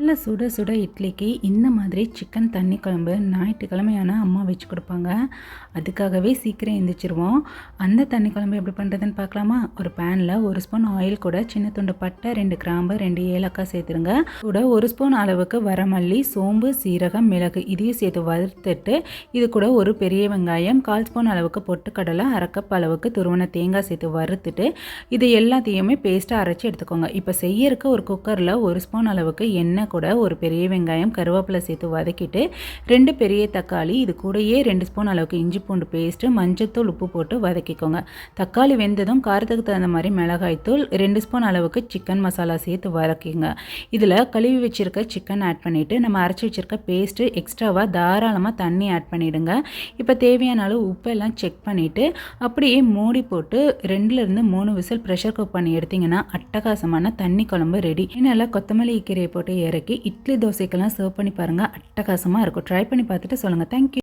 நல்ல சுட சுட இட்லிக்கு இந்த மாதிரி சிக்கன் தண்ணி குழம்பு ஞாயிற்றுக்கிழமையான அம்மா வச்சு கொடுப்பாங்க. அதுக்காகவே சீக்கிரம் எந்திரிச்சிருவோம். அந்த தண்ணி குழம்பு எப்படி பண்ணுறதுன்னு பார்க்கலாமா? ஒரு பேனில் ஒரு ஸ்பூன் ஆயில் கூட சின்ன துண்டு பட்டை ரெண்டு கிராம்பு ரெண்டு ஏலக்காய் சேர்த்துருங்க. கூட ஒரு ஸ்பூன் அளவுக்கு வரமல்லி சோம்பு சீரகம் மிளகு இதையும் சேர்த்து வறுத்துட்டு இது கூட ஒரு பெரிய வெங்காயம் கால் ஸ்பூன் அளவுக்கு பொட்டுக்கடலை அரைக்கப் அளவுக்கு துருவன தேங்காய் சேர்த்து வறுத்துட்டு இது எல்லாத்தையுமே பேஸ்ட்டாக அரைச்சி எடுத்துக்கோங்க. இப்போ செய்யறதுக்கு ஒரு குக்கரில் ஒரு ஸ்பூன் அளவுக்கு எண்ணெய் கூட ஒரு பெரிய வெங்காயம் கருவேப்பிலை சேர்த்து வதக்கிட்டு ரெண்டு பெரிய தக்காளி இது கூடயே ரெண்டு ஸ்பூன் அளவுக்கு இஞ்சி பூண்டு பேஸ்ட்டு மஞ்சத்தூள் உப்பு போட்டு வதக்கிக்கோங்க. தக்காளி வெந்ததும் காரத்துக்கு தகுந்த மாதிரி மிளகாய்த்தூள் ரெண்டு ஸ்பூன் அளவுக்கு சிக்கன் மசாலா சேர்த்து வதக்கிங்க. இதில் கழுவி வச்சுருக்க சிக்கன் ஆட் பண்ணிவிட்டு நம்ம அரைச்சி வச்சுருக்க பேஸ்ட்டு எக்ஸ்ட்ராவாக தாராளமாக தண்ணி ஆட் பண்ணிவிடுங்க இப்போ தேவையான அளவு உப்பெல்லாம் செக் பண்ணிவிட்டு அப்படியே மூடி போட்டு ரெண்டுலேருந்து மூணு விசில் ப்ரெஷர் குக் பண்ணி எடுத்திங்கன்னா அட்டகாசமான தண்ணி குழம்பு ரெடி இன்னும் கொத்தமல்லி கீரையை போட்டு இறக்கி இட்லி தோசைக்கெல்லாம் சர்வ் பண்ணி பாருங்கள் அட்டகாசமாக இருக்கும். ட்ரை பண்ணி பார்த்துட்டு சொல்லுங்கள் தேங்க்யூ